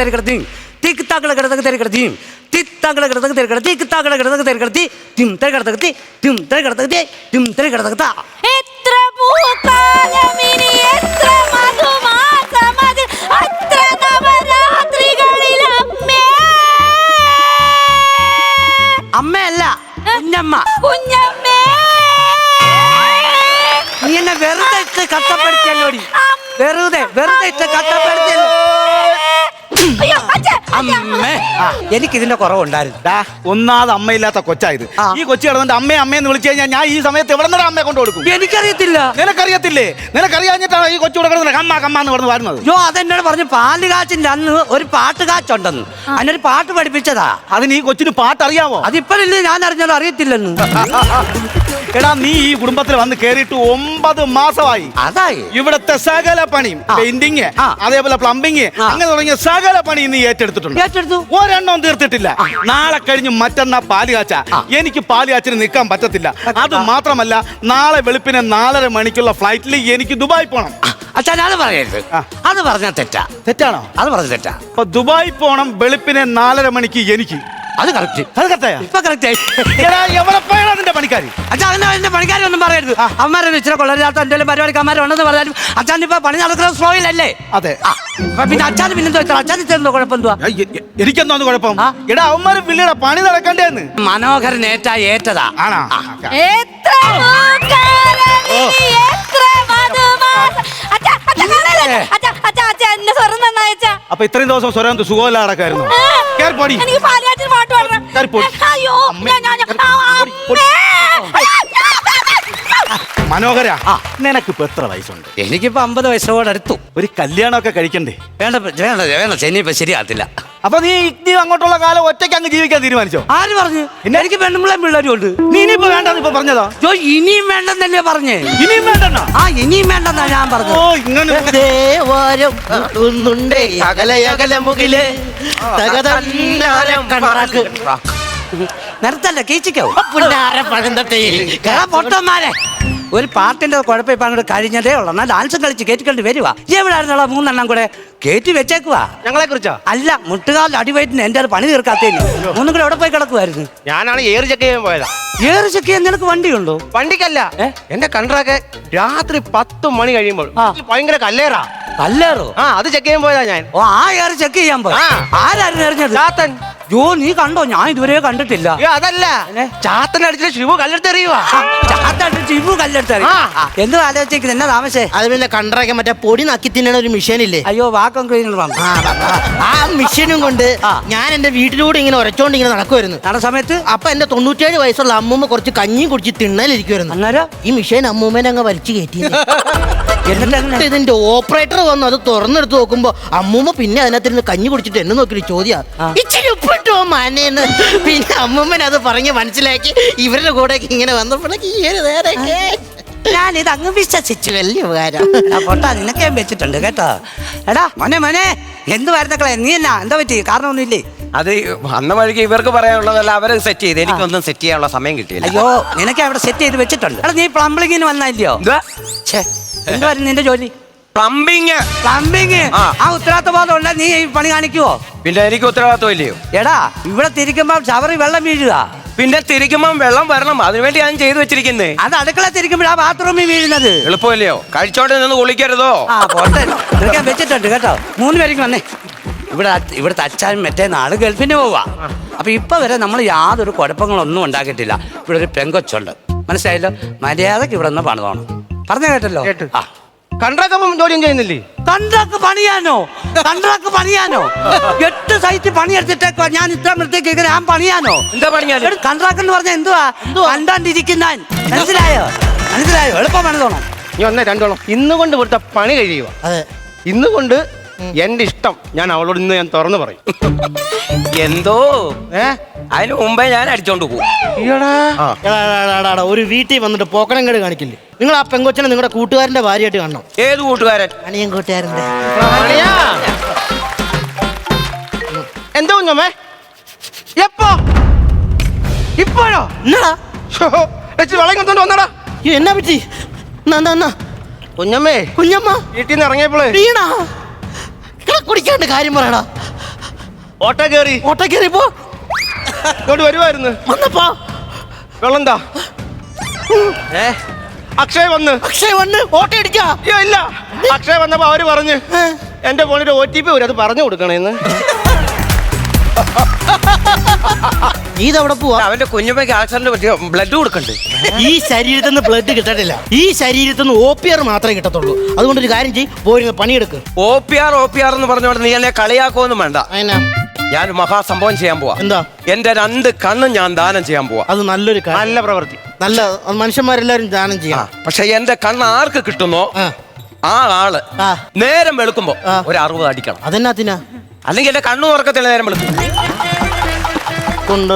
തെരക്കടത്തി തിക്ക് താക്കളെ കിടത്തക്ക് തെരക്കടത്തി തിത്താക്കളെ കിടത്തക്ക് തെരക്കടത്തി തിത്താക്കളെ കിടത്തക്ക് തെരക്കടത്തി തിം തെരക്കടത്തക്കത്തി തിം തെരക്കടത്തക്കത്തി തിം തെരക്കടത്തക്കത്താ എത്ര പൂക്കാലമിനി എത്ര അത്ര നവരാത്രികളിൽ അമ്മേ. അമ്മയല്ല കുഞ്ഞമ്മ. കുഞ്ഞമ്മേ. നീ എന്നെ വെറുതെ ഇട്ട് കഷ്ടപ്പെടുത്തിയല്ലോടി. വെറുതെ വെറുതെ ഇട്ട് അച്ഛാ അമ്മേ. എനിക്ക് ഇതിന്റെ കുറവുണ്ടായിരുന്നു. ഡാ, ഒന്നാമത് അമ്മയില്ലാത്ത കൊച്ചായത്. ആ. ഈ കൊച്ചു കിടന്നിട്ട് അമ്മേ അമ്മയെന്ന് വിളിച്ചു കഴിഞ്ഞാൽ ഞാൻ ഈ സമയത്ത് എവിടെ നിന്നാ അമ്മയെ കൊണ്ട് കൊടുക്കും? എനിക്കറിയത്തില്ല. നിനക്കറിയത്തില്ലേ? നിനക്കറിയാഞ്ഞിട്ടാണ് ഈ കൊച്ചു കൂടെ കിടന്നത് കമ്മ കമ്മ എന്ന് പറഞ്ഞ് വരുന്നത് യോ അതെന്നോട് പറഞ്ഞു പാൽ കാച്ചിന്റെ അന്ന് ഒരു പാട്ട് കാച്ചുണ്ടെന്ന്. അതിനൊരു പാട്ട് പഠിപ്പിച്ചതാ. അതിന് ഈ കൊച്ചിന് പാട്ടറിയാവോ? അതിപ്പോഴല്ലേ ഞാൻ അറിഞ്ഞാലും അറിയത്തില്ലെന്ന്. എടാ നീ ഈ കുടുംബത്തിൽ വന്ന് കേറിയിട്ട് ഒമ്പത് മാസമായി. അതായി. ഇവിടത്തെ സകല പണിയും. പെയിന്റിങ് ആ. അതേപോലെ പ്ലംബിങ് അങ്ങനെ തുടങ്ങിയ സകല പണി നീ ഏറ്റെടുത്തിട്ടുണ്ട്. ഏറ്റെടുത്തു ഒരെണ്ണം തീർത്തിട്ടില്ല. നാളെ കഴിഞ്ഞ് മറ്റന്നാ പാൽ കാച്ച എനിക്ക് പാൽ കാച്ചിന് നിൽക്കാൻ പറ്റത്തില്ല. അത് മാത്രമല്ല നാളെ വെളുപ്പിനെ നാലര മണിക്കുള്ള ഫ്ലൈറ്റിൽ എനിക്ക് ദുബായ് പോണം. അച്ഛാ അത് പറയരുത്. അത് പറഞ്ഞാൽ തെറ്റാ. തെറ്റാണോ? അത് പറഞ്ഞ തെറ്റാ. അപ്പൊ ദുബായ് പോണം വെളുപ്പിനെ നാലര മണിക്ക് എനിക്ക്. അത് കറക്റ്റ് അത് കറക്റ്റായി ഇപ്പൊ കറക്റ്റ് ആയി. എടാ, എവിടെ പോയടാ നിന്റെ പണിക്കാരി? അച്ഛാ അതിന്റെ എന്റെ പണിക്കാരൊന്നും പറയരുത്. അമ്മമാരെ ഇച്ചിരി കൊള്ളരുതാത്ത എന്തെങ്കിലും പരിപാടിക്ക് അമ്മമാരെ ഉണ്ടെന്ന് പറഞ്ഞാലും അച്ഛൻ ഇപ്പൊ പണി നടക്കുന്ന സ്ലോയിലല്ലേ അതെ. പിന്നെ അപ്പൊ പിന്നെ അച്ഛന് പിന്നെന്തോ ഇത്ര അച്ഛൻ ഇത്ര കുഴപ്പം എന്തുവാ ആ, എ- എ- എനിക്കെന്തോന്ന് കുഴപ്പം? എടാ അവന്മാര് പിള്ളേടെ പണി നടക്കണ്ടേന്ന്. മനോഹരൻ ഏറ്റ ഏറ്റതാ. ആണോ? അപ്പൊ ഇത്രയും ദിവസം സ്വരം സുഖമില്ലാതെ നടക്കായിരുന്നു. കേറി പോടി. എനിക്ക് പാലിയാച്ചിന് പാട്ട് പാടണം. അയ്യോ ഞാൻ- ഞാൻ-. അമ്മേ. മനോഹര ആ. നിനക്കിപ്പോ എത്ര വയസ്സുണ്ട്? എനിക്കിപ്പോ അമ്പത് വയസ്സോട് അടുത്തു. ഒരു കല്യാണമൊക്കെ കഴിക്കണ്ടേ? വേണ്ട വേണ്ട വേണ്ട ചെന്നിപ്പോ ശരിയാകത്തില്ല. അപ്പൊ നീ നീ അങ്ങോട്ടുള്ള കാലം ഒറ്റയ്ക്ക് അങ്ങ് ജീവിക്കാൻ തീരുമാനിച്ചോ? ആര് പറഞ്ഞു? എനിക്ക് പെണ്ണുമ്പിള്ളേം പിള്ളേരും ഉണ്ട് നീ ഇനിയിപ്പോ വേണ്ടെന്ന് ഇപ്പൊ പറഞ്ഞതോ? ജോ ഇനിയും വേണ്ടെന്നല്ലേ പറഞ്ഞേ? ഇനിയും വേണ്ടെന്നാ? ആ ഇനിയും വേണ്ടെന്നാ ഞാൻ പറഞ്ഞു ഓ ഇങ്ങനെ ദേവാരം അകലെ അകലെ മുകിൽ. തകതന്നാരം കണ്ണാക്ക് നിർത്തല്ല കീച്ചിക്കോ? പുന്നാര പഴന്തട്ടേ പൊട്ടന്മാരെ. ഒരു പാർട്ടിന്റെ കുഴപ്പം ഇപ്പൊ അങ്ങോട്ട് കഴിഞ്ഞതേ ഉള്ളൂ. എന്നാൽ ഡാൻസും കളിച്ച് കയറ്റിക്കൊണ്ട് വരുവാ. എവിടെയായിരുന്നുള്ള മൂന്നെണ്ണം കൂടെ? കേറ്റി വെച്ചേക്കുവാ. ഞങ്ങളെ കുറിച്ചോ അല്ല മുട്ടുകാലിൽ അടിവയറ്റിന് എന്റെ അത് പണി തീർക്കാത്തേന്. മൂന്നും കൂടെ എവിടെ പോയി കിടക്കുമായിരുന്നു ഞാനാണ് ഏറ് ചെക്ക് ചെയ്യാൻ പോയതാ. ഏറ് ചെക്ക് ചെയ്യാൻ നിനക്ക് വണ്ടിയുണ്ടോ? വണ്ടിക്കല്ല? എന്റെ കണ്ടറൊക്കെ രാത്രി പത്ത് മണി കഴിയുമ്പോൾ. ഭയങ്കര കല്ലേറാ. കല്ലേറോ? ആ അത് ചെക്ക് ചെയ്യാൻ പോയതാ ഞാൻ. ഓ ആ ഏറ് ചെക്ക് ചെയ്യാൻ പോയി. ആരായിരുന്നു എറിഞ്ഞത്? ചാത്തൻ. യോ നീ കണ്ടോ? ഞാൻ ഇതുവരെ കണ്ടിട്ടില്ല. അതല്ല. ചാത്തൻ അടിച്ചിട്ട് ശിവ കല്ലെടുത്തെറിയുവാ. ചാത്തായിട്ട് ടിബു കല്ലെടുത്തറി ആ. എന്ത് ആലോചിക്കുന്നത് എന്നാ താമസേ? അത് പിന്നെ കണ്ടറൊക്കെ മറ്റേ പൊടി നക്കി തിന്നണ ഒരു മെഷീൻ ഇല്ലേ അയ്യോ വാക്കം ക്ലീനർ വന്നു. ആ, ആ മെഷീനും കൊണ്ട് ആ. ഞാൻ എന്റെ വീട്ടിലൂടെ ഇങ്ങനെ ഉരച്ചോണ്ട് ഇങ്ങനെ നടക്കുമായിരുന്നു നട സമയത്ത്? അപ്പൊ എന്റെ തൊണ്ണൂറ്റേഴ് വയസ്സുള്ള അമ്മൂമ്മ കുറച്ച് കഞ്ഞിയും കുടിച്ച് തിണ്ണലിരിക്കുമായിരുന്നു അന്നേരം? ഈ മിഷീൻ അമ്മൂമ്മേനെ അങ്ങ് വലിച്ചു കയറ്റി എന്നിട്ട് ഇതിന്റെ ഓപ്പറേറ്റർ വന്നു. അത് തുറന്നെടുത്ത് നോക്കുമ്പോ അമ്മൂമ്മ പിന്നെ അതിനകത്തിരുന്ന് കഞ്ഞി കുടിച്ചിട്ട് എന്നെ നോക്കി ചോദ്യാ. ഇച്ചിരി ഉപ്പിട്ടോ മനേന്ന് പിന്നെ അമ്മൂമ്മൻ അത് പറഞ്ഞ് മനസ്സിലാക്കി ഇവരുടെ കൂടെ ഇങ്ങനെ വന്നപ്പോഴേക്ക് ഈ ഒരു നേരമൊക്കെ. ഞാൻ ഇത് അങ്ങ് വിശ്വസിച്ചു വലിയ ഉപകാരം. പൊട്ടാ നിനക്ക് ഞാൻ വെച്ചിട്ടുണ്ട് കേട്ടോ. എടാ മോനെ മോനെ എന്ത് വരുന്നക്കളെ നീ എന്നാ എന്താ പറ്റി? കാരണമൊന്നുമില്ലേ? അത് വന്ന വഴിക്ക് ഇവർക്ക് പറയാനുള്ളതല്ല അവരെ സെറ്റ് ചെയ്ത്. എനിക്കൊന്നും സെറ്റ് ചെയ്യാനുള്ള സമയം കിട്ടിയില്ല. അയ്യോ നിനക്ക് അവിടെ സെറ്റ് ചെയ്ത് വെച്ചിട്ടുണ്ട്. എടാ നീ പ്ലംബിങ്ങിന് വന്നില്ലയോ ഛേ എന്തുവായിരുന്നു നിന്റെ ജോലി? പ്ലംബിങ്. പ്ലംബിങ്? ആ. ആ ഉണ്ട്? നീ ഈ പണി കാണിക്കുവോ? പിന്നെ എനിക്ക് ഉത്തരവാദിത്വം ഇല്ലയോ? എടാ ഇവിടെ തിരിക്കുമ്പോ ഷവറി വെള്ളം വീഴുക. പിന്നെ തിരിക്കുമ്പം വെള്ളം വരണം. അതിനുവേണ്ടി ഞാൻ ചെയ്തു വെച്ചിരിക്കുന്നേ. അത് അടുക്കള ആ ബാത്റൂമിൽ വീഴുന്നത്. എളുപ്പമില്ലയോ? കഴിച്ചോണ്ട് നിന്ന് കുളിക്കരുതോ? ആ പോട്ടെ. ഇതൊക്കെ വെച്ചിട്ടുണ്ട് കേട്ടോ. മൂന്ന് പേർക്ക് വന്നേ. ഇവിടെ ഇവിടെ ഇവിടുത്തെ അച്ഛൻ മറ്റേ നാട് ഗൾഫിന് പോവാ. അപ്പൊ ഇപ്പൊ വരെ നമ്മൾ യാതൊരു കുഴപ്പങ്ങളൊന്നും ഉണ്ടാക്കിയിട്ടില്ല. ഇവിടെ ഒരു പെങ്കൊച്ചുണ്ട്. മനസ്സിലായല്ലോ? മര്യാദയ്ക്ക് ഇവിടെ നിന്ന് പണിതോണം. പറഞ്ഞ കേട്ടല്ലോ. കേട്ടു. ആ. കണ്ടറൊക്കെ ജോലിയും ചെയ്യുന്നില്ലേ? കണ്ടാക്ക് പണിയാനോ? കണ്ടാക്ക് പണിയാനോ? എട്ട് സൈറ്റ് പണിയെടുത്തിട്ടേക്കോ ഞാൻ ഇത്ര നിർത്തേക്ക് ഞാൻ പണിയാനോ? എന്താ പണിയാൽ കൺട്രാക്ട് എന്ന് പറഞ്ഞ എന്തുവാ? കണ്ടാണ്ടിരിക്കുന്ന മനസ്സിലായോ? മനസ്സിലായോ? എളുപ്പം തോന്നണം. നീ ഒന്നേ രണ്ടോളം. ഇന്ന് കൊണ്ട് ഇവിടുത്തെ പണി കഴിയുക. ഇന്ന് കൊണ്ട് എന്റെ ഇഷ്ടം ഞാൻ അവളോട് ഇന്ന് ഞാൻ തുറന്നു പറയും. എന്തോ? ഏ? അതിന് മുമ്പേ ഞാൻ അടിച്ചോണ്ട് പോകും ഈയടാ. എടാ, എടാ, എടാ, എടാ, എടാ, ഒരു വീട്ടിൽ വന്നിട്ട് പോക്കണം കേട് കാണിക്കില്ലേ? നിങ്ങൾ ആ പെങ്കൊച്ചനെ നിങ്ങളുടെ കൂട്ടുകാരന്റെ ഭാര്യയായിട്ട് കാണണം. ഏത് കൂട്ടുകാരൻ? അനിയൻ കൂട്ടുകാരന്റെ എന്തോ എന്താ കുഞ്ഞമ്മേ? എപ്പോ? ഇപ്പോഴോ? എന്നാടാ ഷോ, വെച്ച് വെള്ളം കൊണ്ടോണ്ട് വന്നടാ. അയ്യോ, എന്നാ പറ്റി? എന്നാ, എന്നാ, എന്നാ? കുഞ്ഞമ്മേ. കുഞ്ഞമ്മ. വീട്ടിൽ നിന്ന് ഇറങ്ങിയപ്പോളേ. വീണാ. കുടിക്കാണ്ട് കാര്യം പറയടാ. ഓട്ടോ കയറി ഓട്ടോ കയറിപ്പോ ഇങ്ങോട്ട് വരുമായിരുന്നു വന്നപ്പോ. വെള്ളം എന്താ ഏ? അക്ഷയ് വന്ന്. അക്ഷയ് വന്ന് ഓട്ടോ അടിക്കാ അയ്യോ ഇല്ല. അക്ഷയ് വന്നപ്പോ അവർ പറഞ്ഞു എന്റെ ഫോണിന്റെ ഒ ടി പി വരും അത് പറഞ്ഞു കൊടുക്കണേന്ന്. നീ ഇതവിടെ പോവാ അവന്റെ കുഞ്ഞുമ്മയ്ക്ക് ആക്സിഡന്റ് പറ്റിയ ബ്ലഡ് കൊടുക്കണ്ട്. ഈ ശരീരത്തിൽ നിന്ന് ബ്ലഡ് കിട്ടത്തില്ല. ഈ ശരീരത്തിൽ നിന്ന് ഒ പി ആർ മാത്രമേ കിട്ടത്തുള്ളൂ. അതുകൊണ്ട് ഒരു കാര്യം ചെയ്യും പോരുന്ന പണിയെടുക്ക്. O P R O P R എന്ന് പറഞ്ഞോണ്ട് നീ എന്നെ കളിയാക്കുമെന്നും വേണ്ട. ഞാൻ മഹാസംഭവം ചെയ്യാൻ പോവാ. എന്താ? എന്റെ രണ്ട് കണ്ണും ഞാൻ ദാനം ചെയ്യാൻ പോവാ. അത് നല്ലൊരു നല്ല പ്രവൃത്തി. നല്ല മനുഷ്യന്മാരെല്ലാരും ദാനം ചെയ്യാം. പക്ഷെ എന്റെ കണ്ണ് ആർക്ക് കിട്ടുന്നോ? ആ. ആൾ നേരം വെളുക്കുമ്പോ. ഒരു അറുപത് അടിക്കണം. അതെന്നാ അല്ലെങ്കിൽ എന്റെ കണ്ണു തുറക്കത്തില്ല നേരം വെളുക്കും. കൊണ്ട്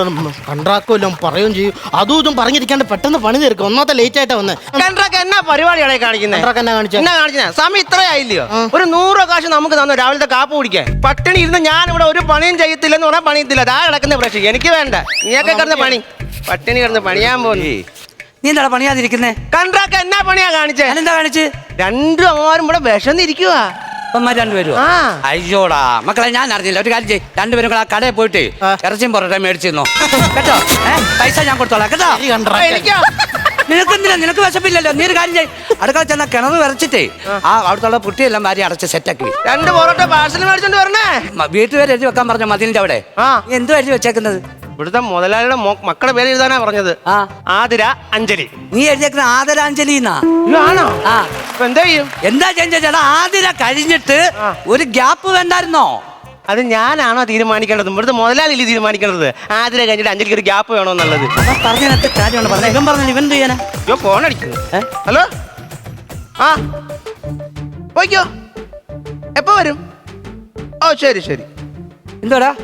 കണ്ടാക്കുമല്ലോ പറയുകയും ചെയ്യും. അതും ഇതും പറഞ്ഞിരിക്കാണ്ട് പെട്ടെന്ന് പണി തീർക്കും. ഒന്നാമത്തെ ലേറ്റ് ആയിട്ട് വന്ന്. കണ്ടൊക്കെ എന്നാ പരിപാടിയാണ് കാണിക്കുന്നത് കണ്ടൊക്കെ എന്നാ കാണിച്ചേ? എന്നാ കാണിച്ചാ? സമയം ഇത്രയായില്ലയോ. ഒരു നൂറ് കാശ് നമുക്ക് തന്നു രാവിലത്തെ കാപ്പ് കുടിക്കാൻ. പട്ടിണി ഇരുന്ന് ഞാൻ ഇവിടെ ഒരു പണിയും ചെയ്യത്തില്ലെന്ന് പറഞ്ഞാൽ പണിയത്തില്ല. അതാ കിടക്കുന്ന പ്രശ്നം എനിക്ക് വേണ്ട. നീയൊക്കെ കിടന്ന് പണി. പട്ടിണി കിടന്ന് പണിയാൻ പോകുന്നു. നീ എന്താ പണിയാതിരിക്കുന്നേ? കണ്ടൊക്കെ എന്നാ പണിയാ കാണിച്ചേ? എന്താ കാണിച്ച്? രണ്ടും അമ്മമാരും ഇവിടെ വിശന്നിരിക്കുക അപ്പന്മാർ രണ്ടുപേരും ആ. അയ്യോടാ മക്കളെ ഞാൻ അറിഞ്ഞില്ല. ഒരു കാര്യം ചെയ്യ്. രണ്ടുപേരും കൂടെ ആ കടയിൽ പോയിട്ട് ആ. ഇറച്ചിയും പൊറോട്ട മേടിച്ചിരുന്നു കേട്ടോ? ഏ? പൈസ ഞാൻ കൊടുത്തോളാം. കേട്ടോ? ഈ കണ്ടറാ- എനിക്കോ? നിനക്ക് എന്തിനാ? നിനക്ക് വിശപ്പില്ലല്ലോ. നീ ഒരു കാര്യം ചെയ്യ്. അടുക്കള ചെന്ന കിണറ് വിറച്ചിട്ടേ ആ. അവിടുത്തെ പുട്ടിയെല്ലാം വാരി അടച്ച് സെറ്റാക്കി രണ്ട് പൊറോട്ട പാഴ്സൽ മേടിച്ചോണ്ട് വരണേ. വീട്ടുപേര് എഴുതി വെക്കാൻ പറഞ്ഞ മതിലിന്റെ അവിടെ. ആ. നീ എന്തോ എഴുതി വെച്ചേക്കുന്നത്? ഇവിടുത്തെ മുതലാളിയുടെ മക്കളുടെ പേര് എഴുതാനാ പറഞ്ഞത്. ആ. ആതിര അഞ്ജലി. നീ എഴുതിയേക്കുന്ന ആദരാഞ്ജലി എന്നാ ആണോ? ആ. എന്താ ചെയ്യും? എന്താ ചേട്ടാ? ആതിര കഴിഞ്ഞിട്ട് ഒരു ഗ്യാപ്പ് വേണ്ടായിരുന്നോ? അത് ഞാനാണോ തീരുമാനിക്കേണ്ടത്? ഇവിടുത്തെ മുതലാളിയില്ലേ തീരുമാനിക്കേണ്ടത്? ആതിര കഴിഞ്ഞിട്ട് അഞ്ജലിക്ക് ഒരു ഗ്യാപ്പ് വേണോ എന്നുള്ളത്? പറഞ്ഞതിനകത്ത് കാര്യമാണ് പറഞ്ഞത്. ഇവൻ പറഞ്ഞു ഇവൻ എന്ത് ചെയ്യാനാ? അയ്യോ ഫോൺ അടിക്കുന്നു ഏ? ഹലോ? ആ. പോയിക്കോ. എപ്പോ വരും? ഓ ശരി ശരി. എന്തോടാ?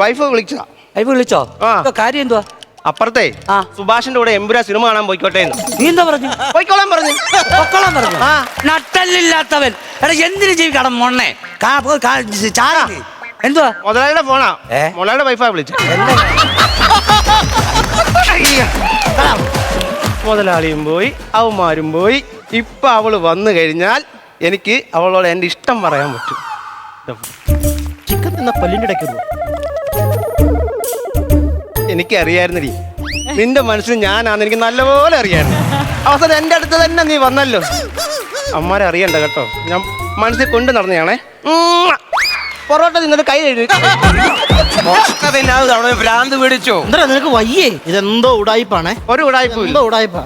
വൈഫ് വിളിച്ചതാ. അയ്യ വിളിച്ചോ? ആ. ഇപ്പൊ കാര്യം എന്തുവാ? അപ്പുറത്തെ ആ. സുഭാഷിന്റെ കൂടെ എമ്പുരാ സിനിമ കാണാൻ പോയിക്കോട്ടെ എന്ന്. നീ എന്താ പറഞ്ഞു? പോയിക്കോളാൻ പറഞ്ഞു. പൊക്കോളാൻ പറഞ്ഞു. ആ. നട്ടല്ലില്ലാത്തവൻ എടാ എന്തിനു ജീവിക്കണം മൊണ്ണെ കാ- പോ- കാ- ചായ നീ. എന്തുവാ? മുതലാളിയുടെ ഫോണാ. ഏ? മുതലാളിയുടെ വൈഫാ വിളിച്ചു മുതലാളിയും പോയി അവന്മാരും പോയി. ഇപ്പൊ അവൾ വന്നു കഴിഞ്ഞാൽ എനിക്ക് അവളോട് എന്റെ ഇഷ്ടം പറയാൻ പറ്റും. ചിക്കൻ തിന്ന പല്ലിന്റെ ഇടയ്ക്കുള്ളൂ എനിക്ക് അറിയായിരുന്നടി നിന്റെ മനസ്സിൽ ഞാനാന്ന് എനിക്ക് നല്ലപോലെ അറിയായിരുന്നു. അവസാനം എന്റെ അടുത്ത് തന്നെ നീ വന്നല്ലോ. അമ്മമാരെ അറിയണ്ട കേട്ടോ. ഞാൻ മനസ്സിൽ കൊണ്ട് നടന്നയാണേ. പൊറോട്ട നിന്നിട്ട് കൈ കഴുകി. തവണ ഭ്രാന്ത് പിടിച്ചോ. എന്താ നിനക്ക് വയ്യേ? ഇതെന്തോ ഉടായിപ്പാണേ ഒരു ഉടായ്പ എന്തോ ഉടായ്പ.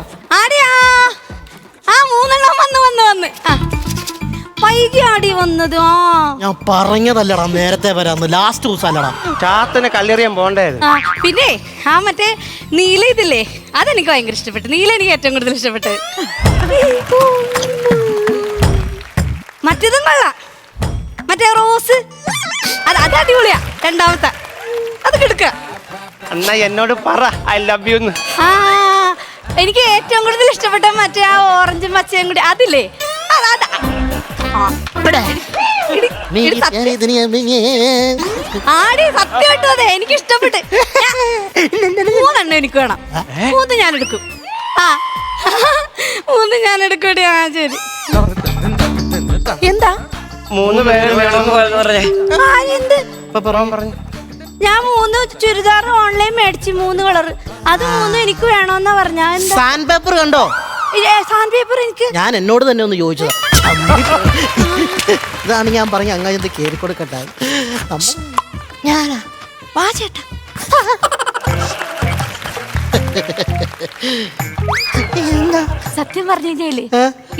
ആ മൂന്നെണ്ണം വന്ന് വന്ന് വന്ന്. ആ. വൈകി ആടി വന്നത്? ആ. ഞാൻ പറഞ്ഞതല്ലടാ നേരത്തെ വരാന്ന്. ലാസ്റ്റ് ദിവസം അല്ലടാ ചാത്തനെ കല്ലെറിയാൻ പോണ്ടേ ആ, പിന്നെ ആ മറ്റേ നീല ഇതില്ലേ? അതെനിക്ക് ഭയങ്കര ഇഷ്ടപ്പെട്ടു. നീല എനിക്ക് ഏറ്റവും കൂടുതൽ ഇഷ്ടപ്പെട്ടു. മറ്റേതും കൊള്ളാം. മറ്റേ റോസ്. അത് അത് അടിപൊളിയാ. രണ്ടാമത്തെ. അത് കിടക്കുക എന്നാ എന്നോട് പറ. ഐ ലവ് യു എന്ന്. ആ എനിക്ക് ഏറ്റവും കൂടുതൽ ഇഷ്ടപ്പെട്ട മറ്റേ ആ ഓറഞ്ചും പച്ചയും കൂടി. അതില്ലേ? ആടി സത്യമായിട്ടും അതെ എനിക്ക് ഇഷ്ടപ്പെട്ട് ഞാൻ- മൂന്നെണ്ണം എനിക്ക് വേണം. മൂന്ന് ഞാൻ എടുക്കും. ആ. മൂന്ന് ഞാൻ എടുക്കട്ടെ ആ ശരി. എന്താ? മൂന്ന് പേര് വേണം പറഞ്ഞേ ആ എന്ത്? ഇപ്പൊ ഞാൻ മൂന്ന് ചുരിദാർ ഓൺലൈൻ മേടിച്ചു മൂന്ന് കളർ അത് മൂന്ന് എനിക്ക് വേണോന്നാ പറഞ്ഞ എന്താ സാൻഡ് പേപ്പർ കണ്ടോ? സാൻഡ് പേപ്പർ എനിക്ക് ഞാൻ എന്നോട് തന്നെ ഒന്ന് ചോദിച്ചതാ. ഇതാണ് ഞാൻ പറഞ്ഞ അങ്ങനത്തെ കയറി കൊടുക്കട്ടെ. ഞാനാ? വാ ചേട്ടാ. സത്യം പറഞ്ഞു കഴിഞ്ഞാലേ?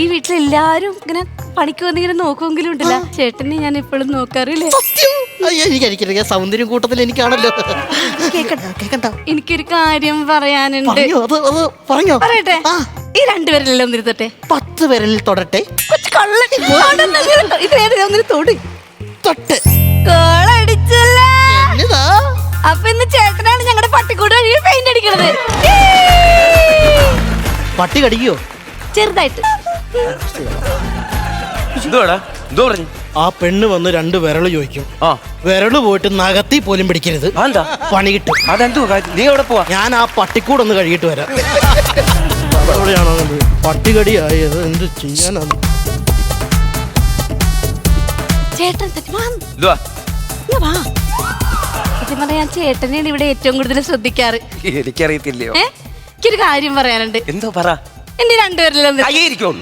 ഈ വീട്ടിലെല്ലാരും ഇങ്ങനെ പണിക്ക് വന്നിങ്ങനെ നോക്കുമെങ്കിലും ഉണ്ടല്ല. ചേട്ടനെ ഞാൻ എപ്പോഴും നോക്കാറില്ലേ? സത്യം? അയ്യോ എനിക്ക് എനിക്കറിയാം സൗന്ദര്യം കൂട്ടത്തിൽ എനിക്കാണല്ലോ. കേക്കണ്ട. എനിക്കൊരു കാര്യം പറയാനുണ്ട്. പറഞ്ഞോ പറയട്ടെ. ഈ രണ്ടുപേരെല്ലാം ഒന്നിരുത്തട്ടെ പത്ത് വിരലിൽ തൊടട്ടെ. കൊച്ചു കള്ളൻ. അവിടൊന്ന് ഇങ്ങനെ ഇത്? ഏത്? ഒന്നിന് തൊട്. തൊട്ട്. കോളടിച്ചല്ലേ? എന്നതാ? അപ്പൊ ഇന്ന് ചേട്ടനാണ് ഞങ്ങളുടെ പട്ടിക്കൂട് വഴി പെയിന്റ് അടിക്കണത്! പട്ടി കടിക്കോ? ചെറുതായിട്ട്. എന്തുവാടാ? എന്തോ പറഞ്ഞു? ആ പെണ്ണ് വന്ന് രണ്ട് വിരൾ ചോദിക്കും. ആ. വിരൾ പോയിട്ട് നഗത്തി പോലും പിടിക്കരുത്. അതെന്താ? പണി കിട്ടും. അതെന്തോ നീ എവിടെ പോവാ? ഞാൻ ആ പട്ടിക്കൂടൊന്ന് കഴുകിയിട്ട് വരാം. എവിടെയാണോ അത്? പട്ടി എന്ത് ചെയ്യാനാണ്? ചേട്ടൻ തെറ്റി വാ എന്തുവാ ഇങ്ങ് വാ. ഞാൻ ചേട്ടനെയാണ് ഇവിടെ ഏറ്റവും കൂടുതൽ ശ്രദ്ധിക്കാറ്. എനിക്കറിയത്തില്ലയോ? ഏ? എനിക്കൊരു കാര്യം പറയാനുണ്ട്. എന്തോ പറ. എന്റെ രണ്ടുപേരിലും കയ്യിരിക്കും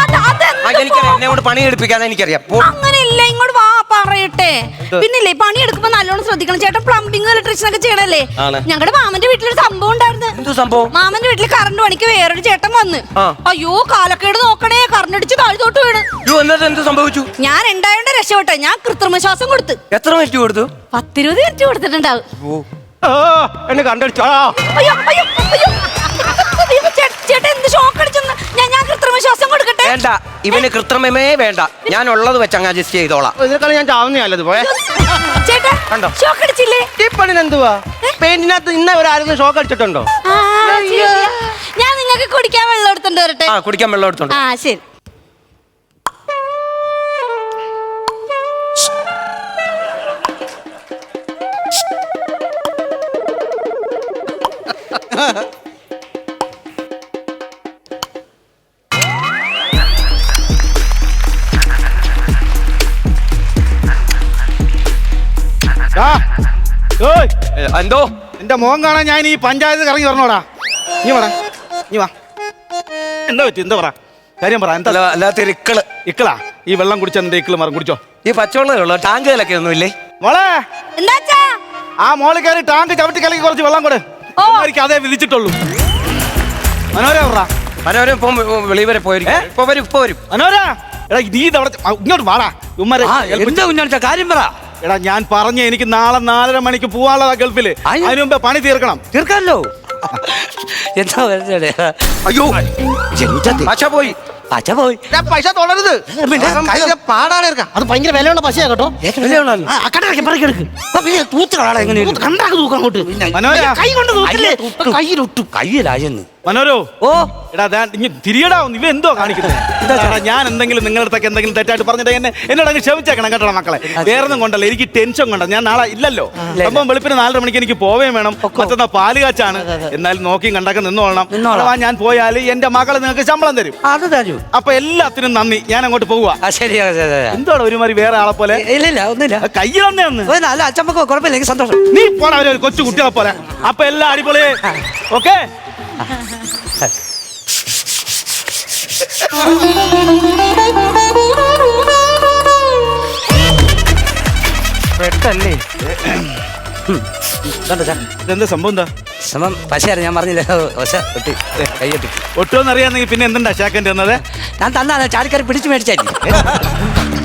അത് അതെന്ത് എന്നെ കൊണ്ട് പണി എടുപ്പിക്കാൻ എനിക്കറിയാം. പോ. അങ്ങനെയില്ല ഇങ്ങോട്ട് വാ. പറയട്ടെ. പിന്നില്ലേ പണി എടുക്കുമ്പോ നല്ലോണം ശ്രദ്ധിക്കണം. ചേട്ടൻ പ്ലംബിംഗ് ഇലക്ട്രീഷ്യൻ ഒക്കെ ചെയ്യണല്ലേ. ഞങ്ങളുടെ മാമന്റെ വീട്ടിലൊരു സംഭവം ഉണ്ടായിരുന്നു. മാമന്റെ വീട്ടിൽ കറണ്ട് പണിക്ക് വേറൊരു ചേട്ടൻ വന്ന്. അയ്യോ കാലക്കേട് നോക്കണേ കറണ്ടടിച്ച് താഴ്ത്തോട്ട് വീണ്. സംഭവിച്ചു? ഞാൻ ഉണ്ടായോണ്ട് രക്ഷപ്പെട്ടെ. ഞാൻ കൃത്രിമ ശ്വാസം കൊടുത്തു. എത്ര മിനിറ്റ് കൊടുത്തു? പത്തിരുപത് മിനിറ്റ് കൊടുത്തിട്ടുണ്ടാവും. അയ്യോ. എന്നെ കണ്ടടിച്ചു. വേണ്ട. ഇവന് കൃത്രിമമേ വേണ്ട. ഞാൻ ഉള്ളത് വെച്ച് അങ്ങ് അഡ്ജസ്റ്റ് ചെയ്തോളാം. ഇതിനേക്കാൾ ഞാൻ ചാവുന്നതല്ലത് പോയെ. ചേട്ടാ കണ്ടോ? ഷോക്ക് അടിച്ചില്ലേ? ഈ പണിന് എന്തുവാ പെയിന്റിനകത്ത് ഇന്ന ഒരാരെങ്കിലും ഷോക്ക് അടിച്ചിട്ടുണ്ടോ? ആ, ശരിയാ. ഞാൻ നിങ്ങൾക്ക് കുടിക്കാൻ വെള്ളം എടുത്തോണ്ട് വരട്ടെ. ആ കുടിക്കാൻ വെള്ളം എടുത്തോണ്ട് ആ ശരി. എന്തോ? എന്റെ മോൻ കാണാൻ ഞാൻ ഈ പഞ്ചായത്ത് കറങ്ങി വരണോടാ. നീ പറ നീ വാ. എന്താ പറ്റി? എന്താ പറ? കാര്യം പറ. എന്താ? അല്ല അല്ലാത്ത ഇക്കൾ. ഇക്കളാ? ഈ വെള്ളം കുടിച്ച നിന്റെ ഇക്കൾ മറം കുടിച്ചോ? ഈ പച്ചവെള്ളമുള്ള ടാങ്കുകളൊക്കെ ഒന്നും ഇല്ലേ? മോളെ! എന്താച്ചാ ആ മോൾ കയറി ടാങ്ക് ചവിട്ടി കലക്കി കുറച്ച് വെള്ളം കൊടു. അതേ വിധിച്ചിട്ടുള്ളൂ. മനോര പറ. മനോരം ഇപ്പം വെളി വരെ പോയിരിക്കും. ഇപ്പൊ വരും ഇപ്പൊ വരും. മനോര എടാ നീ ഇതവിടെ ഇങ്ങോട്ട് വാടാ. ഉമ്മരെ എന്താ കാര്യം പറ. എടാ ഞാൻ പറഞ്ഞ എനിക്ക് നാളെ നാലര മണിക്ക് പോവാനുള്ളതാ ഗൾഫിൽ. അയ്യോ. അതിനു മുമ്പേ പണി തീർക്കണം. തീർക്കാമല്ലോ എന്താ വരുന്നേ അയ്യോ. പച്ച പോയി. പച്ച പോയി. പൈസ തുടരുത് പാടാണ് ഇറക്കാം അത് ഭയങ്കര വിലയുള്ള പശയാ കേട്ടോ. ആ, അക്കടെ പറക്കെടുക്ക് തൂത്തുകളാണ് എങ്ങനെ കണ്ടാക്ക് തൂക്കം അങ്ങോട്ട്. കൈ കൊണ്ട്. കയ്യിലൊട്ടു കയ്യിലായെന്ന് മനോരോ? ഓ. എടാ ദാ ഇനി തിരിയടാ ഇവ എന്തോ കാണിക്കുന്നത് ഞാൻ എന്തെങ്കിലും നിങ്ങളുടെ അടുത്തൊക്കെ എന്തെങ്കിലും തെറ്റായിട്ട് പറഞ്ഞിട്ട് എന്നെ എന്നോട് അങ്ങ് ക്ഷമിച്ചേക്കണം കേട്ടോ മക്കളെ. വേറൊന്നും കൊണ്ടല്ല എനിക്ക് ടെൻഷൻ കൊണ്ട. ഞാൻ നാളെ ഇല്ലല്ലോ. സംഭവം വെളുപ്പിന് നാലര മണിക്ക് എനിക്ക് പോവേം വേണം. മറ്റന്നാ പാൽ കാച്ചാണ്. എന്നാലും നോക്കിയും കണ്ടൊക്കെ നിന്നോളണം. നിന്നോളാം. അഥവാ ഞാൻ പോയാൽ എന്റെ മകൾ നിങ്ങൾക്ക് ശമ്പളം തരും. അത് തരൂ. അപ്പൊ എല്ലാത്തിനും നന്ദി. ഞാൻ അങ്ങോട്ട് പോവുക ശരി. എന്താണ് ഒരുമാതിരി വേറെ ആളെ പോലെ? ഇല്ല ഇല്ല ഒന്നുമില്ല. കയ്യിൽ ഒന്ന് അച്ഛമ്മക്ക് സന്തോഷം. നീ പോടാ ഒരു കൊച്ചു കുട്ടികളെ പോലെ. അപ്പൊ എല്ലാം അടിപൊളി. ഓക്കെ? പെട്ടല്ലേ? ഇതെന്താ സംഭവം എന്താ? പശയായിരുന്നു ഞാൻ പറഞ്ഞില്ല? ഒശ ഒട്ടി കൈ കെട്ടി അറിയാമെങ്കിൽ പിന്നെ എന്തുണ്ടാ ഷാക്കന്റെ തന്നത് ഞാൻ തന്നാ ചാടിക്കാരി പിടിച്ചു മേടിച്ചായിരുന്നു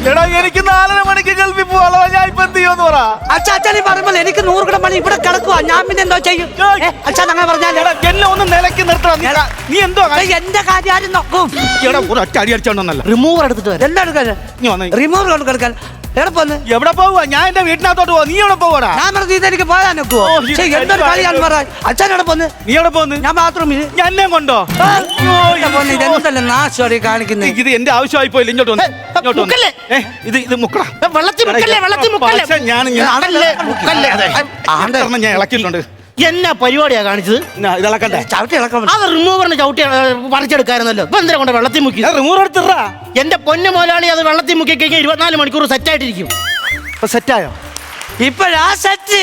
എടാ എനിക്ക് നാലര മണിക്ക് ഗൾഫിൽ പോവാളോ ഞാൻ ഇപ്പൊ എന്ത് ചെയ്യുമെന്ന് പറ. അച്ഛാ അച്ഛൻ ഈ പറയുമ്പോൾ എനിക്ക് നൂറ് കിലോ മണി ഇവിടെ കിടക്കുവാ. ഞാൻ പിന്നെ എന്തോ ചെയ്യും? ഏ, അച്ഛൻ അങ്ങനെ പറഞ്ഞാൽ എടാ എന്നെ ഒന്ന് നിലയ്ക്ക് നിർത്തണം. നീ നീ എന്തോ? എന്റെ കാര്യം ആരും നോക്കും. എടാ ഒരു ഒറ്റ അടി അടിച്ചോണ്ടല്ല റിമൂവർ എടുത്തിട്ട് വരാം. എന്താ എടുക്കാൻ നീ വന്നേ. റിമൂവർ കൊണ്ട് കിടക്കാൻ. എവിടെ പോന്ന്? എവിടെ പോവുക ഞാൻ എന്റെ വീട്ടിനകത്തോട്ട് പോവാ. നീ എവിടെ പോവാടാ? ഞാൻ പറഞ്ഞു ഇതെനിക്ക് പോയാൻ നോക്കുവോ ഓ, ശരി, എന്തൊരു കളിയാണ് പറ അച്ഛൻ എവിടെ പോന്ന്? നീ എവിടെ പോന്ന്? ഞാൻ ബാത്റൂമിൽ. ഞാൻ എന്നെ കൊണ്ടോ ഇതെന്തല്ല നാശോടി കാണിക്കുന്നത് ഇത് എന്റെ ആവശ്യമായി പോയില്ല ഇങ്ങോട്ട് വന്ന്. ഇങ്ങോട്ട് വന്ന്. മുക്കല്ലേ? ഏ, ഇത് ഇത് മുക്കടാ. വെള്ളത്തിൽ മുക്കല്ലേ വെള്ളത്തിൽ മുക്കല്ലേ? പക്ഷെ ഞാൻ ഞാൻ- അടല്ലേ മുക്കല്ലേ. അതെ. ആണ്ട് എത്രണ്ണം ഞാൻ ഇളക്കിയിട്ടുണ്ട്. എന്നാ പരിപാടിയാ കാണിച്ചത്? ഇളക്കണ്ടേ? ചവിട്ടി ഇളക്കാൻ അത് റിമൂവറിന് ചവിട്ടി പറിച്ചെടുക്കായിരുന്നല്ലോ. ഇപ്പൊ എന്തിനാ കൊണ്ട് വെള്ളത്തിൽ മുക്കി? റിമൂവർ എടുത്തിട്ടാ എന്റെ പൊന്നു മുതലാളി അത് വെള്ളത്തിൽ മുക്കി കഴിഞ്ഞാൽ ഇരുപത്തിനാല് മണിക്കൂർ സെറ്റ് ആയിട്ടിരിക്കും. സെറ്റായോ ഇപ്പഴാ സെറ്റ്